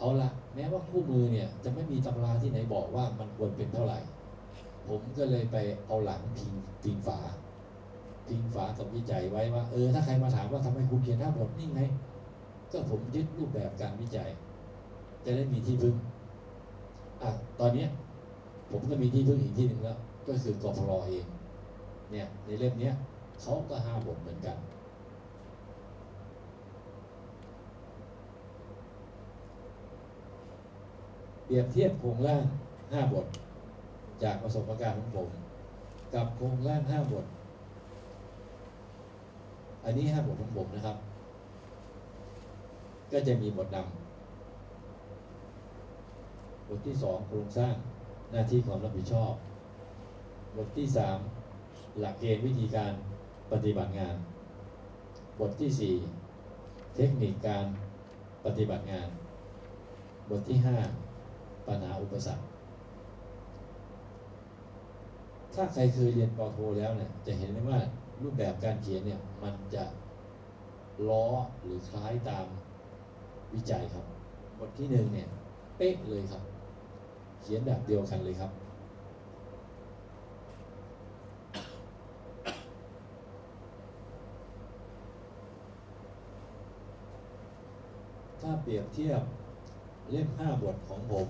เอาละแม้ว่าคู่มือเนี่ยจะไม่มีตำราที่ไหนบอกว่ามันควรเป็นเท่าไหร่ ผมก็เลยไปเอาหลังพิงพิงฝาพิงฝากับวิจัยไว้ว่าเออถ้าใครมาถามว่าทำไมคุณเขียนหน้าบทนี่ไง ก็ผมยึดรูปแบบการวิจัย จะได้มีที่พึ่งอะตอนเนี้ยผมก็มีที่พึ่งอีกที่หนึ่งแล้ว ก็คือกพรเองเนี่ยในเล่มเนี้ยเขาก็ห้าบทเหมือนกัน เป รียบเทียบโครงร่างห้าบท จากประสบการณ์ของผม กับโครงร่างห้าบท อันนี้ห้าบทของผมนะครับ ก็จะมีบทนำบทที่สองโครงสร้างหน้าที่ความรับผิดชอบ บทที่สามหลักเกณฑ์วิธีการปฏิบัติงาน บทที่สี่เทคนิคการปฏิบัติงาน บทที่ห้า ปัญหาอุปสรรค ถ้าใครเคยเรียนปโทแล้วเนี่ย จะเห็นได้ว่ารูปแบบการเขียนเนี่ย มันจะล้อหรือคล้ายตามวิจัยครับ บทที่หนึ่งเนี่ย เป๊ะเลยครับ เขียนแบบเดียวกันเลยครับถ้าเปรียบเทียบเล่มห้าบทของผม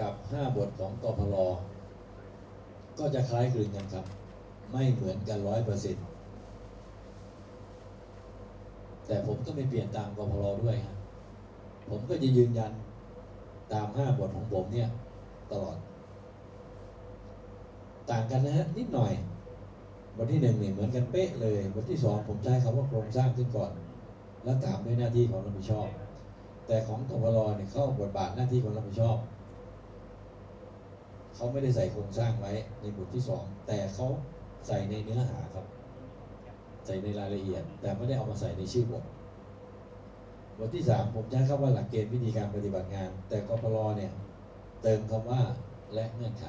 กับห้าบทของกพลก็จะคล้ายคลึงกันครับ ไม่เหมือนกันร้อยเปอร์เซ็นต์แต่ผมก็ไม่เปลี่ยนตามกพลด้วยครับผมก็จะยืนยันตามห้าบทของผมเนี่ย ตลอด ต่างกันนะฮะนิดหน่อยบทที่หนึ่งเนี่ยเหมือนกันเป๊ะเลยบทที่สองผมใช้คำว่าโครงสร้างขึ้นก่อน แล้วตามด้วยหน้าที่ของรับผิดชอบ แต่ของกพลเนี่ยเข้าบทบาทหน้าที่ของรับผิดชอบ เขาไม่ได้ใส่โครงสร้างไว้ในบทที่สองแต่เขาใส่ในเนื้อหาครับ ใส่ในรายละเอียด แต่ไม่ได้เอามาใส่ในชื่อบทบทที่สามผมใช้คำว่าหลักเกณฑ์วิธีการปฏิบัติงาน แต่กพลเนี่ย เติมคำว่าและเงื่อนไข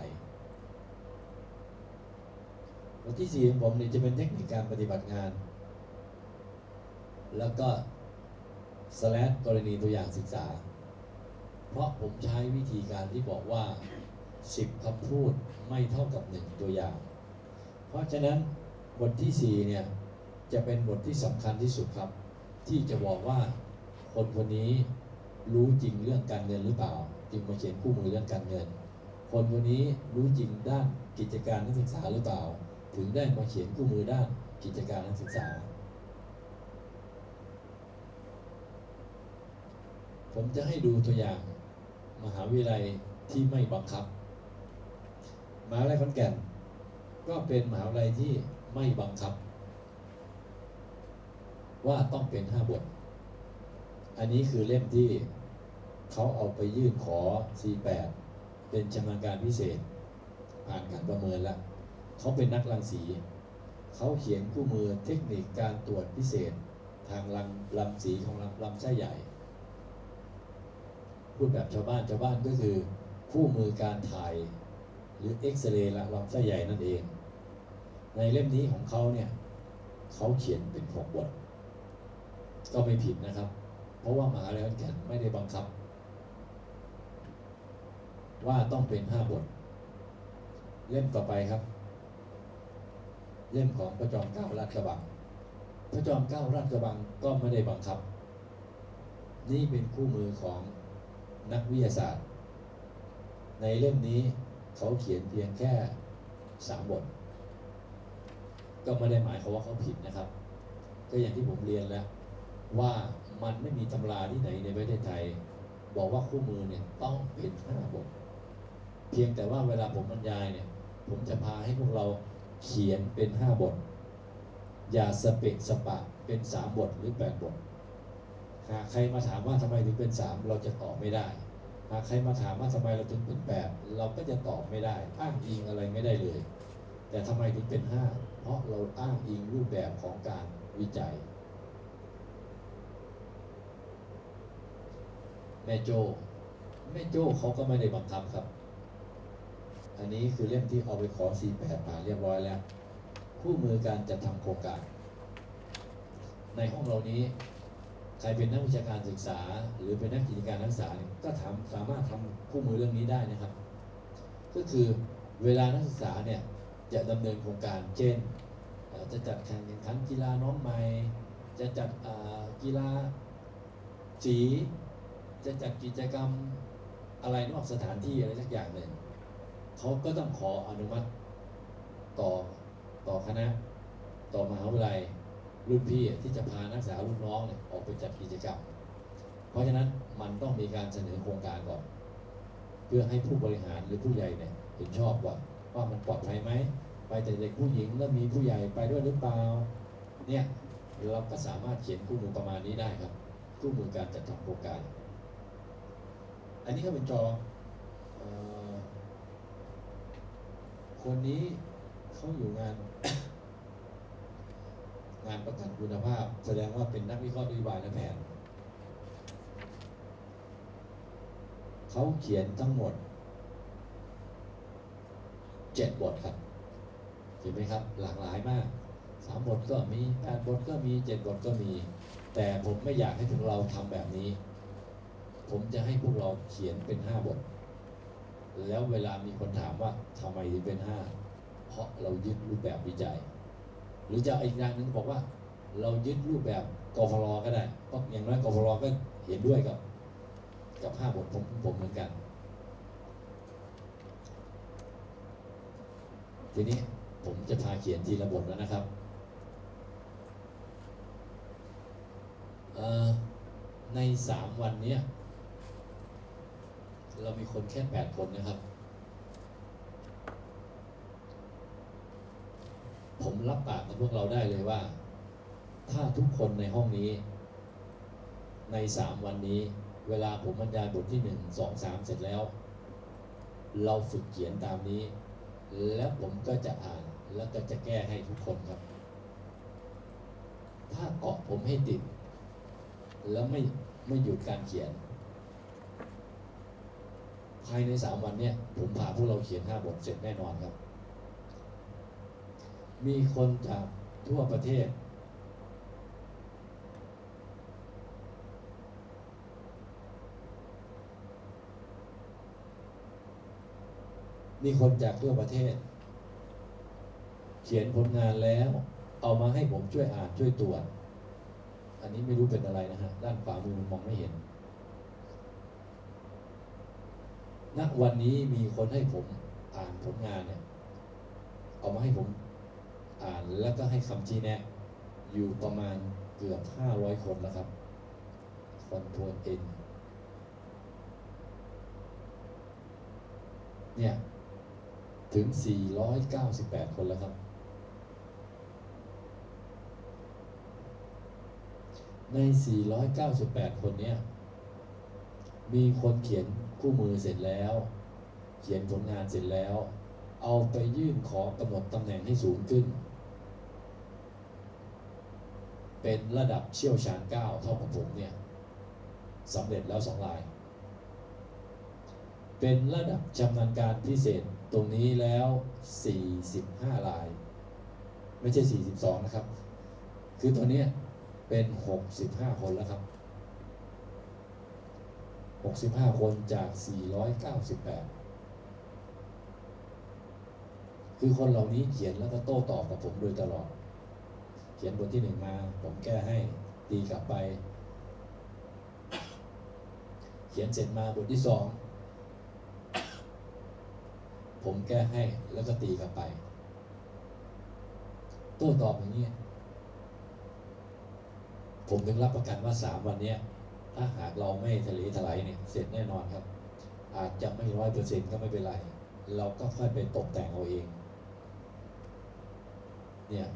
บทที่สี่ของผมเนี่ยจะเป็นเทคนิคการปฏิบัติงาน แล้วก็สแลดกรณีตัวอย่างศึกษา เพราะผมใช้วิธีการที่บอกว่า 10คำพูดไม่เท่ากับ1ตัวอย่าง เพราะฉะนั้นบทที่4เนี่ยจะเป็นบทที่สำคัญที่สุดครับ ที่จะบอกว่าคนคนนี้รู้จริงเรื่องการเงินหรือเปล่า จึงมาเขียนคู่มือเรื่องการเงิน คนคนนี้รู้จริงด้านกิจการนักศึกษาหรือเปล่า ถึงได้มาเขียนคู่มือด้านกิจการนักศึกษา ผมจะให้ดูตัวอย่างมหาวิทยาลัยที่ไม่บังคับ มหาวิทยาลัยขอนแก่น ก็เป็นมหาวิทยาลัยที่ไม่บังคับ ว่าต้องเป็นห้าบท อันนี้คือเล่มที่เขาเอาไปยื่นขอ C8 เป็นชำนาญการพิเศษ ผ่านการประเมินแล้วเขาเป็นนักรังสี เขาเขียนคู่มือเทคนิคการตรวจพิเศษ ทางลำลำสีของลำลำไส้ใหญ่ พูดแบบชาวบ้านชาวบ้านก็คือ คู่มือการถ่าย หรือเอ็กซเรย์ละลำไส้ใหญ่นั่นเอง ในเล่มนี้ของเขาเนี่ยเขาเขียนเป็นหกบท ก็ไม่ผิดนะครับ เพราะว่ามหาลัยขอนแก่นไม่ได้บังคับ ว่าต้องเป็นห้าบท เล่มต่อไปครับ เล่มของพระจอมเกล้าราชกระบังพระจอมเกล้าราชกระบังก็ไม่ได้บังคับ นี่เป็นคู่มือของนักวิทยาศาสตร์ ในเล่มนี้ เขาเขียนเพียงแค่สามบท ก็ไม่ได้หมายความว่าเขาผิดนะครับ ก็อย่างที่ผมเรียนแล้ว ว่ามันไม่มีตำราที่ไหนในประเทศไทย บอกว่าคู่มือเนี่ยต้องเป็นห้าบท เพียงแต่ว่าเวลาผมบรรยายเนี่ย ผมจะพาให้พวกเราเขียนเป็นห้าบท อย่าสเปะสปะเป็นสามบทหรือแปดบทหากใครมาถามว่าทำไมถึงเป็นสามเราจะตอบไม่ได้ หากใครมาถามว่าทำไมเราถึงเป็นแปดเราก็จะตอบไม่ได้ อ้างอิงอะไรไม่ได้เลย แต่ทำไมถึงเป็นห้าเพราะเราอ้างอิงรูปแบบของการวิจัย แม่โจ้แม่โจ้เขาก็ไม่ได้บังคับครับ อันนี้คือเล่มที่เอาไปขอ C8 ผ่านเรียบร้อยแล้ว คู่มือการจัดทำโครงการ ในห้องเรานี้ ใครเป็นนักวิชาการศึกษา หรือเป็นนักกิจการนักศึกษาเนี่ยก็ทำสามารถทำคู่มือเรื่องนี้ได้นะครับ ก็คือเวลานักศึกษาเนี่ยจะดำเนินโครงการเช่น จะจัดแข่งขันกีฬาน้องใหม่ จะจัดกีฬาสี จะจัดกิจกรรมอะไรนอกสถานที่อะไรสักอย่างหนึ่งเขาก็ต้องขออนุมัติต่อต่อคณะ ต่อมหาวิทยาลัย รุ่นพี่ที่จะพานักศึกษารุ่นน้องเนี่ยออกไปจัดกิจกรรม เพราะฉะนั้นมันต้องมีการเสนอโครงการก่อน เพื่อให้ผู้บริหารหรือผู้ใหญ่เนี่ยเห็นชอบว่าว่ามันปลอดภัยไหมไปแต่เด็กผู้หญิงแล้วมีผู้ใหญ่ไปด้วยหรือเปล่าเนี่ยเราก็สามารถเขียนคู่มือประมาณนี้ได้ครับคู่มือการจัดทำโครงการ อันนี้ก็เป็นจออคนนี้เขาอยู่งาน งานประกันคุณภาพ แสดงว่าเป็นนักวิเคราะห์นโยบายและแผน เขาเขียนทั้งหมดเจ็ดบทครับเห็นไหมครับ หลากหลายมากสามบทก็มีแปดบทก็มีเจ็ดบทก็มี แต่ผมไม่อยากให้พวกเราทำแบบนี้ ผมจะให้พวกเราเขียนเป็นห้าบท แล้วเวลามีคนถามว่าทำไมถึงเป็นห้าเพราะเรายึดรูปแบบวิจัย หรือจะอีกอย่างหนึ่งบอกว่า เรายึดรูปแบบกฟลก็ได้เพราะอย่างน้อยกฟลก็เห็นด้วยกับกับห้าบทผมผมเหมือนกัน ทีนี้ผมจะพาเขียนทีละบทแล้วนะครับในสามวันนี้เรามีคนแค่แปดคนนะครับ ผมรับปากกับพวกเราได้เลยว่า ถ้าทุกคนในห้องนี้ ในสามวันนี้ เวลาผมบรรยายบทที่หนึ่งสองสามเสร็จแล้ว เราฝึกเขียนตามนี้ แล้วผมก็จะอ่านแล้วก็จะแก้ให้ทุกคนครับ ถ้าเกาะผมให้ติด แล้วไม่ไม่หยุดการเขียน ภายในสามวันเนี้ยผมพาพวกเราเขียนห้าบทเสร็จแน่นอนครับ มีคนจากทั่วประเทศ มีคนจากทั่วประเทศ เขียนผลงานแล้ว เอามาให้ผมช่วยอ่านช่วยตรวจ อันนี้ไม่รู้เป็นอะไรนะฮะ ด้านขวามือมันมองไม่เห็นณวันนี้มีคนให้ผมอ่านผลงานเนี่ย เอามาให้ผม อ่านแล้วก็ให้คำชี้แนะ อยู่ประมาณเกือบ 500 คนแล้วครับคอนโทรลเอ็นเนี่ย ถึง 498 คนแล้วครับ ใน 498 คนเนี้ยมีคนเขียนคู่มือเสร็จแล้ว เขียนผลงานเสร็จแล้ว เอาไปยื่นขอกำหนดตำแหน่งให้สูงขึ้น เป็นระดับเชี่ยวชาญเก้าเท่ากับผมเนี่ยสำเร็จแล้วสองราย เป็นระดับชำนาญการพิเศษตรงนี้แล้ว 45ราย ไม่ใช่ 42 นะครับ คือตัวเนี้ยเป็น 65 คนแล้วครับ 65 คนจาก 498 คือคนเหล่านี้เขียนแล้วก็โต้ตอบกับผมโดยตลอด เขียนบทที่หนึ่งมา ผมแก้ให้ตีกลับไป เขียนเสร็จมาบทที่สองผมแก้ให้แล้วก็ตีกลับไป โต้ตอบอย่างนี้ ผมถึงรับประกันว่าสามวันนี้ถ้าหากเราไม่ทะเลถลายเนี่ย เสร็จแน่นอนครับ อาจจะไม่ร้อยเปอร์เซ็นต์ก็ไม่เป็นไร เราก็ค่อยไปตกแต่งเอาเอง เนี่ย